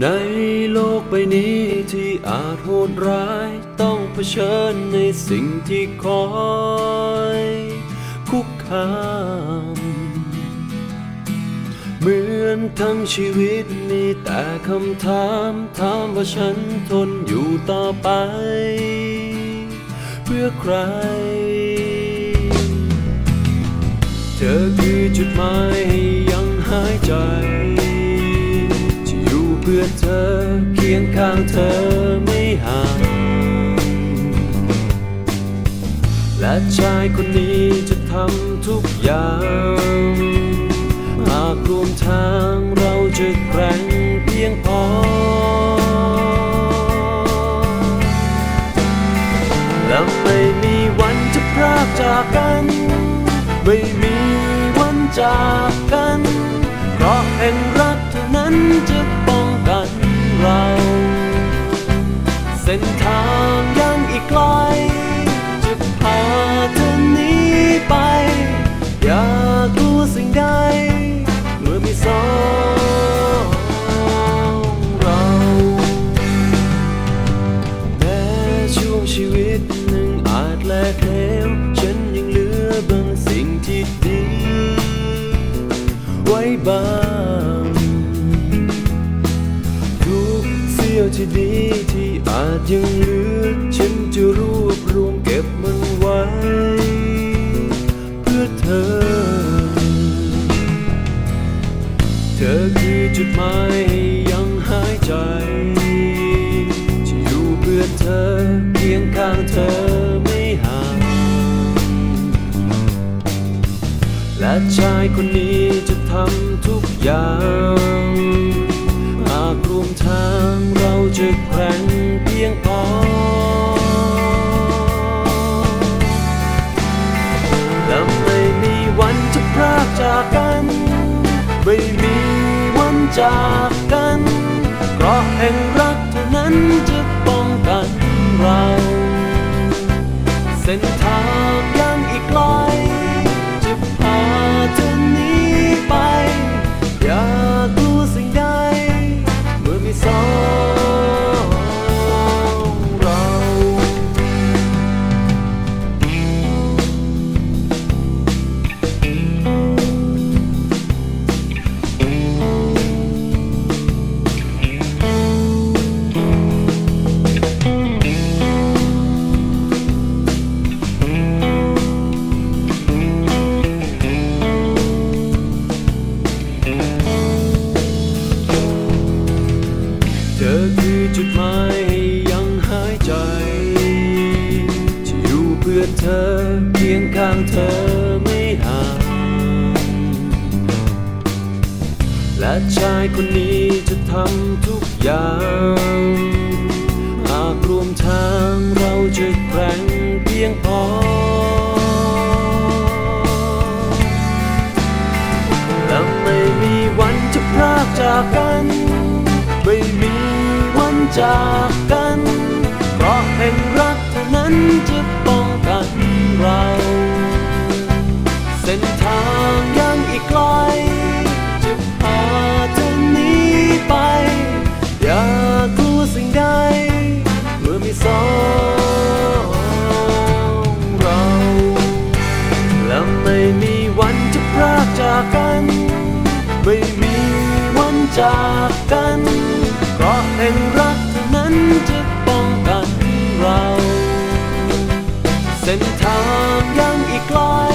ในโลกใบนี้ที่อาจโหดร้าย ต้องเผชิญในสิ่งที่คอย คุกคาม เหมือนทั้งชีวิตมีแต่คำถามถามว่าฉันทนอยู่ต่อไป เพื่อใคร เธอคือจุดหมายให้ยังหายใจ พื่อเธอ เคียงข้างเธอไม่ห่าง และชายคนนี้จะทำทุกอย่าง หากรวมทางเราจะแกร่งเพียงพอ และไม่มีวันจะพรากจากกัน ไม่มีวันจากกัน เพราะแห่งรักเท่านั้นจะ ส้นทางยังอีกไกล จะพาเธอหนีไป อยากลัวสิ่งใด เมื่อมีสองเราแม้ช่วงชีวิตหนึ่งอาจแลกเหลวฉันยังเหลือบางสิ่งที่ดี ไว้บ้าง ที่ดีที่อาจยังเหลือ ฉันจะรวบรวมเก็บมันไว้ เพื่อเธอ เธอคือจุดหมายยังหายใจจะอยู่เพื่อเธอเคียงข้างเธอไม่ห่างและชายคนนี้จะทำทุกอย่าง ไม่มีวันจากกัน เพราะแห่งรักเท่านั้นจะป้องกันเรา เส้น ธอคือจุดหมายให้ยังหายใจจะอยู่เพื่อเธอเคียงข้างเธอไม่ห่างและชายคนนี้จะทำทุกอย่างหากรวมทางเราจะแกร่งเพียงพอ และไม่มีวันจะพรากจากกัน จากกัน เพราะแห่งรักเท่านั้นจะป้องกันเรา เส้นทางยังอีกไกล จะพาเธอหนีไป อย่ากลัวสิ่งใดเมื่อมีสองเรา และไม่มีวันจะพรากจากกัน ไม่มีวันจากกัน ยั